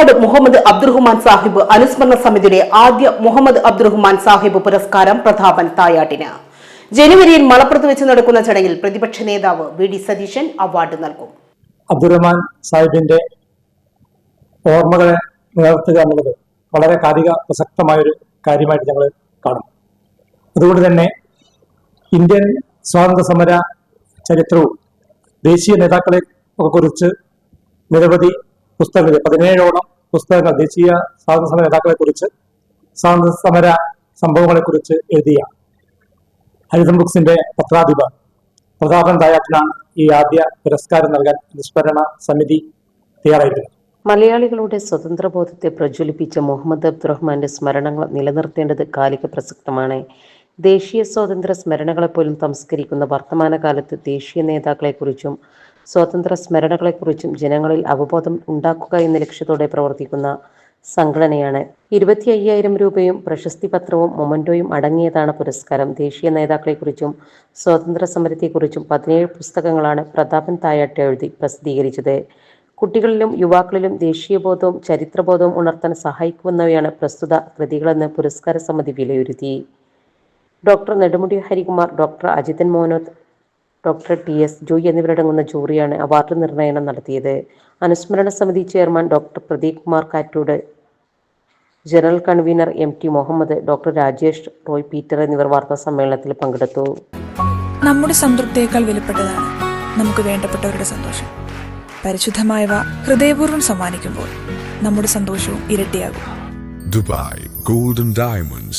പാലക്കാട് മുഹമ്മദ് അബ്ദുറഹ്മാൻ സാഹിബ് അനുസ്മരണ സമിതിയുടെ ആദ്യ മുഹമ്മദ് അബ്ദുറഹ്മാൻ സാഹിബ് പുരസ്കാരം പ്രതാപൻ തായാട്ടിന്. ജനുവരിയിൽ മലപ്പുറത്ത് വെച്ച് നടക്കുന്ന ചടങ്ങിൽ പ്രതിപക്ഷ നേതാവ് വി ഡി സതീശൻ അവാർഡ് നൽകും. അബ്ദുറഹ്മാൻ സാഹിബിന്റെ ഓർമ്മകളെ നിലനിർത്തുക എന്നുള്ളത് വളരെ കാലിക പ്രസക്തമായൊരു കാര്യമായിട്ട് ഞങ്ങൾ കാണും. അതുകൊണ്ട് തന്നെ ഇന്ത്യൻ സ്വാതന്ത്ര്യ സമര ചരിത്രവും ദേശീയ നേതാക്കളെ കുറിച്ച് നിരവധി പുസ്തകങ്ങൾ പതിനേഴോളം പുസ്തകങ്ങൾ ദേശീയ സ്വാതന്ത്ര്യ സമര നേതാക്കളെ കുറിച്ച് സ്വാതന്ത്ര്യ സമര സംഭവങ്ങളെ കുറിച്ച് എഴുതിയ ഹരിതം ബുക്സിന്റെ പത്രാധിപർ പ്രതാപൻ തായാട്ടിനാണ് ഈ ആദ്യ പുരസ്കാരം നൽകാൻ അനുസ്മരണ സമിതി തയ്യാറായിട്ടുള്ളത്. മലയാളികളുടെ സ്വതന്ത്രബോധത്തെ പ്രജ്വലിപ്പിച്ച മുഹമ്മദ് അബ്ദുറഹ്മാന്റെ സ്മരണങ്ങൾ നിലനിർത്തേണ്ടത് കാലിക പ്രസക്തമാണ്. ദേശീയ സ്വാതന്ത്ര്യ സ്മരണകളെപ്പോലും സംസ്കരിക്കുന്ന വർത്തമാനകാലത്ത് ദേശീയ നേതാക്കളെക്കുറിച്ചും സ്വാതന്ത്ര്യ സ്മരണകളെക്കുറിച്ചും ജനങ്ങളിൽ അവബോധം ഉണ്ടാക്കുക എന്ന ലക്ഷ്യത്തോടെ പ്രവർത്തിക്കുന്ന സംഘടനയാണ്. ഇരുപത്തി അയ്യായിരം രൂപയും പ്രശസ്തി പത്രവും മൊമന്റോയും അടങ്ങിയതാണ് പുരസ്കാരം. ദേശീയ നേതാക്കളെക്കുറിച്ചും സ്വാതന്ത്ര്യ സമരത്തെക്കുറിച്ചും പതിനേഴ് പുസ്തകങ്ങളാണ് പ്രതാപൻ തായാട്ട് എഴുതി പ്രസിദ്ധീകരിച്ചത്. കുട്ടികളിലും യുവാക്കളിലും ദേശീയബോധവും ചരിത്രബോധവും ഉണർത്താൻ സഹായിക്കുമെന്നവയാണ് പ്രസ്തുത കൃതികളെന്ന് പുരസ്കാര സമിതി വിലയിരുത്തി. Doctor Nedumudi Harikumar doctor Ajithan Monoth doctor T S Joy എന്നിവരടങ്ങുന്ന ജൂറിയാണ് അവാർഡ് നിർണയനം നടത്തിയത്. അനുസ്മരണ സമിതി chairman doctor Pradeep Kumar Kattoor general convener M T Muhammad doctor Rajesh Roy Peter എന്നിവർ വാർത്താ സമ്മേളനത്തിൽ പങ്കെടുത്തു. നമ്മുടെ സംതൃപ്തിയേക്കാൾ വിലപ്പെട്ടതാണ് നമുക്ക് വേണ്ടപ്പെട്ടവരുടെ സന്തോഷം. പരിശുദ്ധമായവ ഹൃദയപൂർവം സമ്മാനിക്കുമ്പോൾ നമ്മുടെ സന്തോഷവും ഇരട്ടിയാകും. Dubai golden Diamonds,